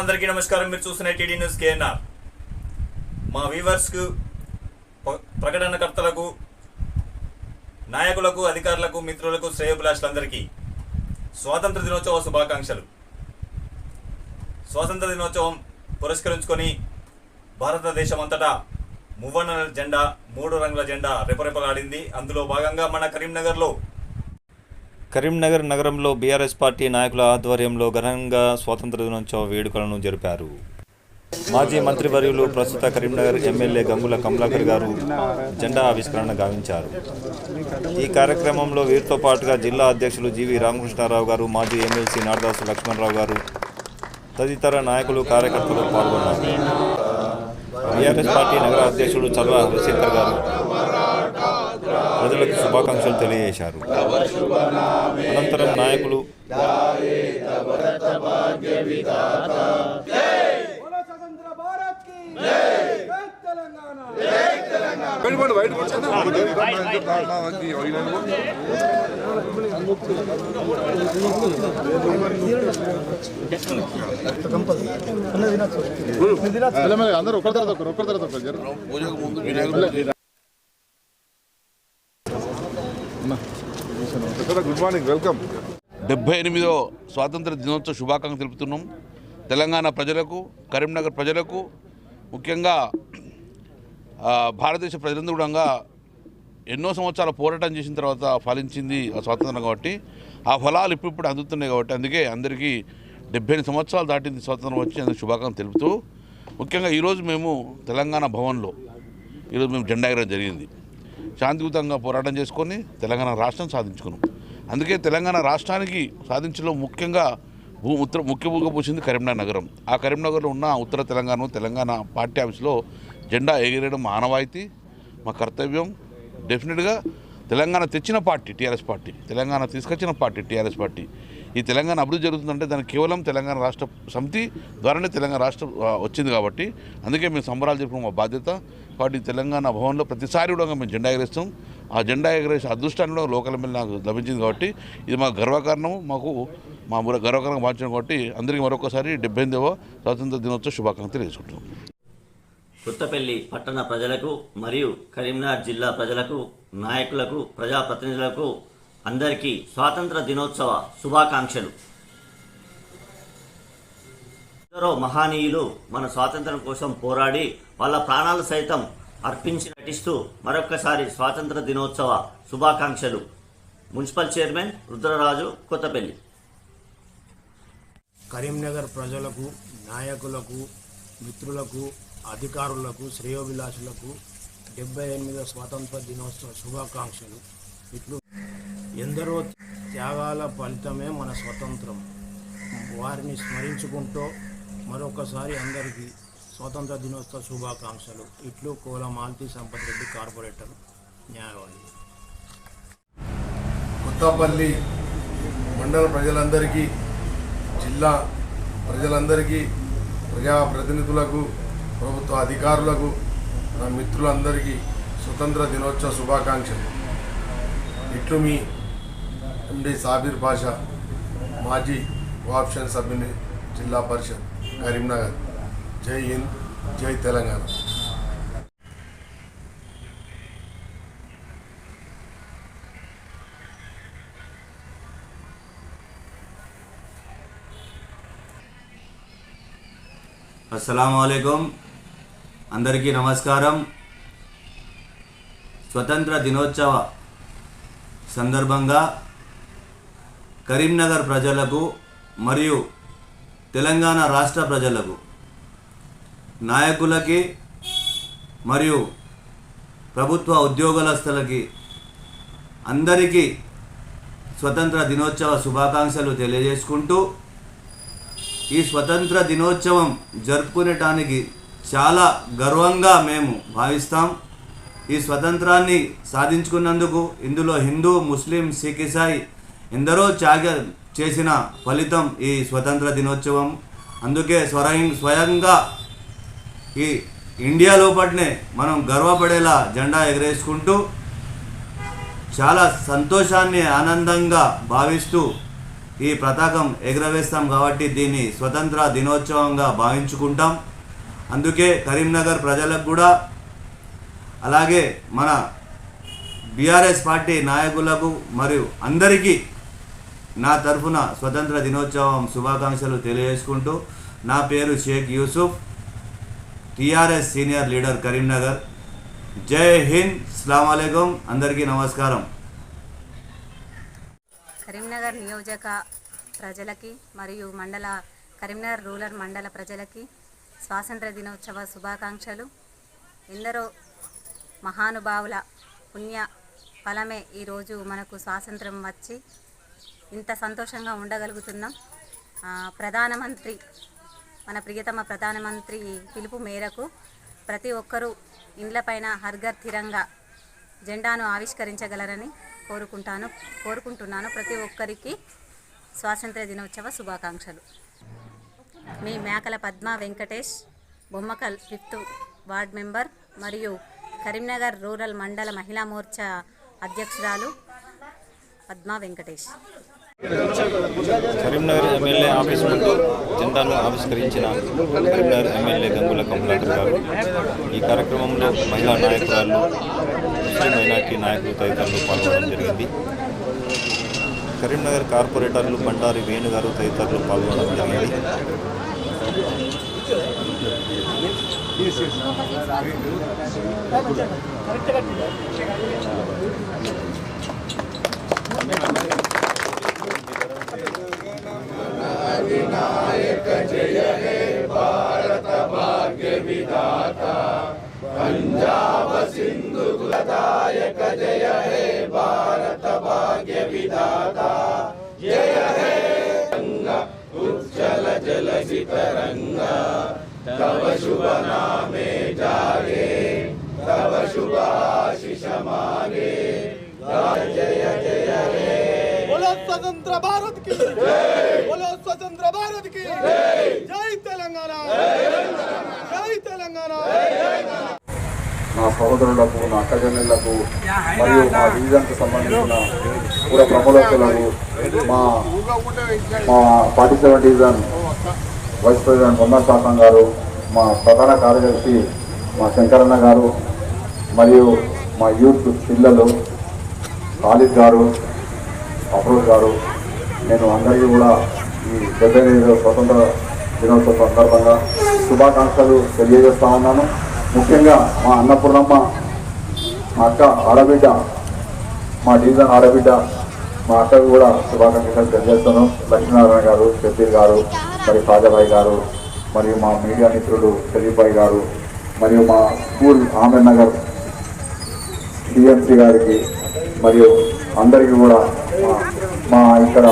అందరికీ నమస్కారం. మీరు చూస్తున్న టీడీ న్యూస్ కేఎన్ఆర్. మా వీవర్స్కు ప్రకటనకర్తలకు నాయకులకు అధికారులకు మిత్రులకు శ్రేయోభిలాషులందరికీ స్వాతంత్ర దినోత్సవ శుభాకాంక్షలు. స్వాతంత్ర దినోత్సవం పురస్కరించుకొని భారతదేశం అంతటా మువ్వన్న జెండా మూడు రంగుల జెండా రెపరెపలాడింది. అందులో భాగంగా మన కరీంనగర్లో కరీంనగర్ నగరంలో బీఆర్ఎస్ పార్టీ నాయకుల ఆధ్వర్యంలో ఘనంగా స్వాతంత్ర దినోత్సవ వేడుకలను జరిపారు. మాజీ మంత్రివర్యులు ప్రస్తుత కరీంనగర్ ఎమ్మెల్యే గంగుల కమలాకర్ గారు జెండా ఆవిష్కరణ గావించారు. ఈ కార్యక్రమంలో వీరితో పాటుగా జిల్లా అధ్యక్షులు జీవి రామకృష్ణారావు గారు మాజీ ఎమ్మెల్సీ నారదాసు లక్ష్మణరావు గారు తదితర నాయకులు కార్యకర్తలు పాల్గొన్నారు. బీఆర్ఎస్ పార్టీ నగర అధ్యక్షుడు చల్వ హరిశంకర్ గారు ప్రజలకు శుభాకాంక్షలు తెలియజేశారు. అనంతరం నాయకులు అందరూ ఒకరి తర్వాత ఒకరు ఒకరి తర్వాత ఒకరు గుడ్ మార్నింగ్ వెల్కమ్ డెబ్బై ఎనిమిదో స్వాతంత్ర దినోత్సవ శుభాకాంక్షలు తెలుపుతున్నాం. తెలంగాణ ప్రజలకు కరీంనగర్ ప్రజలకు ముఖ్యంగా భారతదేశ ప్రజలందరూ కూడా ఎన్నో సంవత్సరాల పోరాటం చేసిన తర్వాత ఫలించింది ఆ స్వాతంత్రం కాబట్టి ఆ ఫలాలు ఇప్పుడిప్పుడు అందుతున్నాయి కాబట్టి అందుకే అందరికీ డెబ్బై సంవత్సరాలు దాటింది స్వాతంత్రం వచ్చి అందుకు శుభాకాంక్షలు తెలుపుతూ ముఖ్యంగా ఈరోజు మేము తెలంగాణ భవన్లో ఈరోజు మేము జెండా ఎగరడం జరిగింది. శాంతియుతంగా పోరాటం చేసుకొని తెలంగాణ రాష్ట్రం సాధించుకున్నాం. అందుకే తెలంగాణ రాష్ట్రానికి సాధించడంలో ముఖ్యంగా భూ ఉత్తర ముఖ్య భూగా పోసింది కరీంనగర్ నగరం. ఆ కరీంనగర్లో ఉన్న ఉత్తర తెలంగాణ తెలంగాణ పార్టీ ఆఫీస్లో జెండా ఎగిరేయడం మానవాయితీ మా కర్తవ్యం. డెఫినెట్గా తెలంగాణ తెచ్చిన పార్టీ టీఆర్ఎస్ పార్టీ తెలంగాణ తీసుకొచ్చిన పార్టీ టీఆర్ఎస్ పార్టీ. ఈ తెలంగాణ అభివృద్ధి జరుగుతుందంటే దానికి కేవలం తెలంగాణ రాష్ట్ర సమితి ద్వారానే తెలంగాణ రాష్ట్రం వచ్చింది కాబట్టి అందుకే మేము సంబరాలు జరుపుకున్న మా బాధ్యత. కాబట్టి తెలంగాణ భవన్లో ప్రతిసారి కూడా మేము జెండా ఎగరేస్తాం. ఆ జెండా ఎగరేసే అదృష్టాన్ని లోకల్ ఎమ్మెల్యే నాకు లభించింది కాబట్టి ఇది మా గర్వకారణం మాకు మా ముర- గర్వకారణంగా మార్చడం కాబట్టి అందరికీ మరొకసారి డెబ్బై ఎనిమిదవ స్వాతంత్ర దినోత్సవ శుభాకాంక్షలు తెలియజేసుకుంటున్నాం. కొత్తపల్లి పట్టణ ప్రజలకు మరియు కరీంనగర్ జిల్లా ప్రజలకు నాయకులకు ప్రజాప్రతినిధులకు అందరికీ స్వాతంత్ర దినోత్సవ శుభాకాంక్షలు. ఎందరో మహానీయులు మన స్వాతంత్రం కోసం పోరాడి వాళ్ళ ప్రాణాలు సైతం అర్పించి నటిస్తూ మరొక్కసారి స్వాతంత్ర దినోత్సవ శుభాకాంక్షలు. Municipal chairman Rudraraju Kothapalli. Karimnagar ప్రజలకు నాయకులకు మిత్రులకు అధికారులకు శ్రేయోభిలాషులకు డెబ్బై ఎనిమిదవ స్వాతంత్ర దినోత్సవ శుభాకాంక్షలు. ఇట్లు ఎందరో త్యాగాల ఫలితమే మన స్వతంత్రం. వారిని స్మరించుకుంటూ మరొకసారి అందరికీ స్వాతంత్ర దినోత్సవ శుభాకాంక్షలు. ఇట్లు కోల మాల్తి సంపత్ రెడ్డి కార్పొరేటర్ న్యాయవాది. కొత్తపల్లి మండల ప్రజలందరికీ జిల్లా ప్రజలందరికీ ప్రజాప్రతినిధులకు ప్రభుత్వ అధికారులకు నా మిత్రులందరికీ స్వతంత్ర దినోత్సవ శుభాకాంక్షలు. ఇట్లు మీ ఎండి సాబీర్ భాష మాజీ కోఆప్షన్ సభ్యుని జిల్లా పరిషత్ కరీంనగర్. జై హింద్ జై తెలంగాణ. అస్సలం అందరికీ నమస్కారం. స్వతంత్ర దినోత్సవ సందర్భంగా కరీంనగర్ ప్రజలకు మరియు తెలంగాణ రాష్ట్ర ప్రజలకు నాయకులకి మరియు ప్రభుత్వ ఉద్యోగస్తులకి అందరికీ స్వతంత్ర దినోత్సవ శుభాకాంక్షలు తెలియజేసుకుంటూ ఈ స్వతంత్ర దినోత్సవం జరుపుకునేటానికి చాలా గర్వంగా మేము భావిస్తాం. ఈ స్వతంత్రాన్ని సాధించుకున్నందుకు ఇందులో హిందూ ముస్లిం సిక్ ఇసాయి ఎందరో త్యాగ చేసిన ఫలితం ఈ స్వతంత్ర దినోత్సవం. అందుకే స్వరం స్వయంగా ఈ ఇండియా లోపలనే మనం గర్వపడేలా జెండా ఎగరేసుకుంటూ చాలా సంతోషాన్ని ఆనందంగా భావిస్తూ ఈ పతాకం ఎగరవేస్తాం కాబట్టి దీన్ని స్వతంత్ర దినోత్సవంగా భావించుకుంటాం. అందుకే కరీంనగర్ ప్రజలకు కూడా అలాగే మన బీఆర్ఎస్ పార్టీ నాయకులకు మరియు అందరికీ నా తరఫున స్వతంత్ర దినోత్సవం శుభాకాంక్షలు తెలియజేసుకుంటూ నా పేరు Sheikh Yusuf. TRS senior leader Karimnagar. జై హింద్ అస్సలం అందరికీ నమస్కారం. కరీంనగర్ నియోజక ప్రజలకి మరియు మండల కరీంనగర్ రూరల్ మండల ప్రజలకి స్వాతంత్ర దినోత్సవ శుభాకాంక్షలు. ఎందరో మహానుభావుల పుణ్య ఫలమే ఈరోజు మనకు స్వాతంత్రం వచ్చి ఇంత సంతోషంగా ఉండగలుగుతున్నాం. ప్రధానమంత్రి మన ప్రియతమ ప్రధానమంత్రి పిలుపు మేరకు ప్రతి ఒక్కరూ ఇండ్లపైన హర్ఘర్ తిరంగా జెండాను ఆవిష్కరించగలరని కోరుకుంటాను కోరుకుంటున్నాను. ప్రతి ఒక్కరికి స్వాతంత్ర దినోత్సవ శుభాకాంక్షలు. మీ Mekala Padma Venkatesh Bommakal fifth ward member మరియు కరీంనగర్ రూరల్ మండల మహిళా మోర్చా అధ్యక్షురాలు పద్మ వెంకటేష్. కరీంనగర్ ఎమ్మెల్యే ఆఫీస్ ముందు జెండాను ఆవిష్కరించిన కరీంనగర్ ఎమ్మెల్యే గంగుల కమలాకర్ గారు. ఈ కార్యక్రమంలో మహిళా నాయకురాలు ముస్లిం మైనార్టీ నాయకులు తదితరులు పాల్గొనడం జరిగింది. కరీంనగర్ కార్పొరేటర్లు బండారి వేణు గారు తదితరులు పాల్గొనడం జరిగింది. बोलो स्वतंत्र भारत की बोलो स्वतंत्र भारत की जय तेलंगाना जय तेलंगाना నా సహోదరులకు నా అక్కజనులకు మరియు మా డివిజన్కు సంబంధించిన పుర ప్రముఖులకు మా మా forty seven division vice president బొమ్మ శాసనం గారు మా ప్రధాన కార్యదర్శి మా శంకరన్న గారు మరియు మా యూత్ పిల్లలు ఖాళిద్ గారు అఫ్రోజ్ గారు నేను అందరికీ కూడా ఈ డెబ్బై ఐదు స్వతంత్ర దినోత్సవ సందర్భంగా శుభాకాంక్షలు తెలియజేస్తా ఉన్నాను. ముఖ్యంగా మా అన్నపూర్ణమ్మ మా అక్క ఆడబిడ్డ మా డీజన్ ఆడబిడ్డ మా అక్కకు కూడా శుభాకాంక్షలు తెలియజేస్తాను. లక్ష్మీనారాయణ గారు షబ్బీర్ గారు మరి ఫాజాబాయి గారు మరియు మా మీడియా మిత్రుడు షరీఫాయి గారు మరియు మా స్కూల్ ఆమె నగర్ డిఎంసీ గారికి మరియు అందరికీ కూడా మా- ఇక్కడ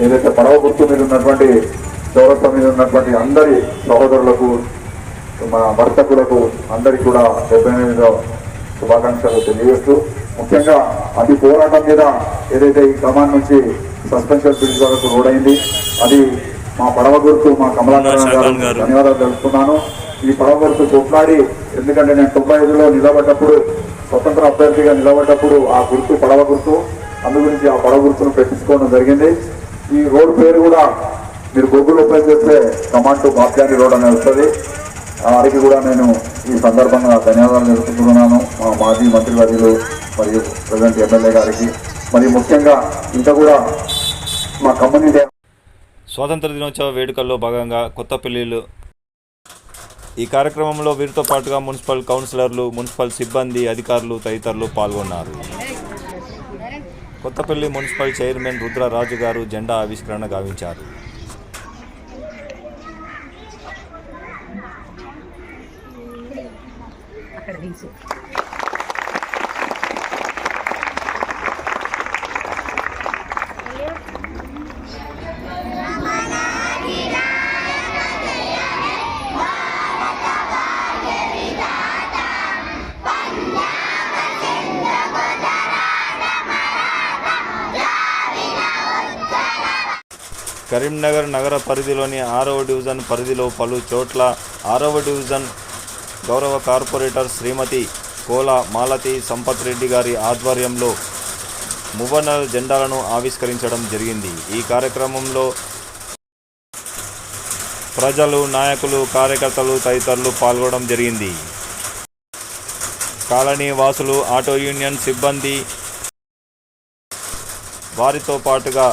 ఏదైతే పడవ గుర్తు మీద ఉన్నటువంటి చౌరత్వ మీద ఉన్నటువంటి అందరి సహోదరులకు మా వర్తకులకు అందరికీ కూడా డెబ్బై ఎనిమిదో శుభాకాంక్షలు తెలియజేస్తూ ముఖ్యంగా అది పోరాటం మీద ఏదైతే ఈ క్రమాన్ని నుంచి సస్పెన్షన్ బ్రిడ్జ్ వరకు రోడ్ అయింది అది మా పడవ గుర్తు మా కమలాకరణ గారు ధన్యవాదాలు తెలుపుతున్నాను. ఈ పడవ గుర్తు కొట్లాడి ఎందుకంటే నేను తొంభై ఐదులో నిలబడ్డప్పుడు స్వతంత్ర అభ్యర్థిగా నిలబడ్డప్పుడు ఆ గుర్తు పడవ గుర్తు. అందు గురించి ఆ పడవ గుర్తును పెట్టించుకోవడం జరిగింది. ఈ రోడ్ పేరు కూడా మీరు గూగుల్ ఓపెన్ చేస్తే కమాండ్ టు బాప్యాని రోడ్ అనేది వస్తుంది. వారికి కూడా నేను ఈ సందర్భంగా ధన్యవాదాలు తెలుపుతున్నాను. మా మాజీ మంత్రివర్యులు మరియు ప్రజెంట్ ఎమ్మెల్యే గారికి. మరియు ముఖ్యంగా ఇంకా కూడా మా కమ్యూనిటీ స్వాతంత్ర దినోత్సవ వేడుకల్లో భాగంగా కొత్తపల్లిలో ఈ కార్యక్రమంలో వీరితో పాటుగా మున్సిపల్ కౌన్సిలర్లు మున్సిపల్ సిబ్బంది అధికారులు తదితరులు పాల్గొన్నారు. కొత్తపల్లి మున్సిపల్ చైర్మన్ రుద్రరాజు గారు జెండా ఆవిష్కరణ గావించారు. కరీంనగర్ నగర పరిధిలోని ఆరవ డివిజన్ పరిధిలో పలు చోట్ల ఆరవ డివిజన్ గౌరవ కార్పొరేటర్ శ్రీమతి కోల మాలతి సంపత్ రెడ్డి గారి ఆధ్వర్యంలో మువ్వన్నెల జెండాలను ఆవిష్కరించడం జరిగింది. ఈ కార్యక్రమంలో ప్రజలు నాయకులు కార్యకర్తలు తదితరులు పాల్గొనడం జరిగింది. కాలనీ వాసులు ఆటో యూనియన్ సిబ్బంది వారితో పాటుగా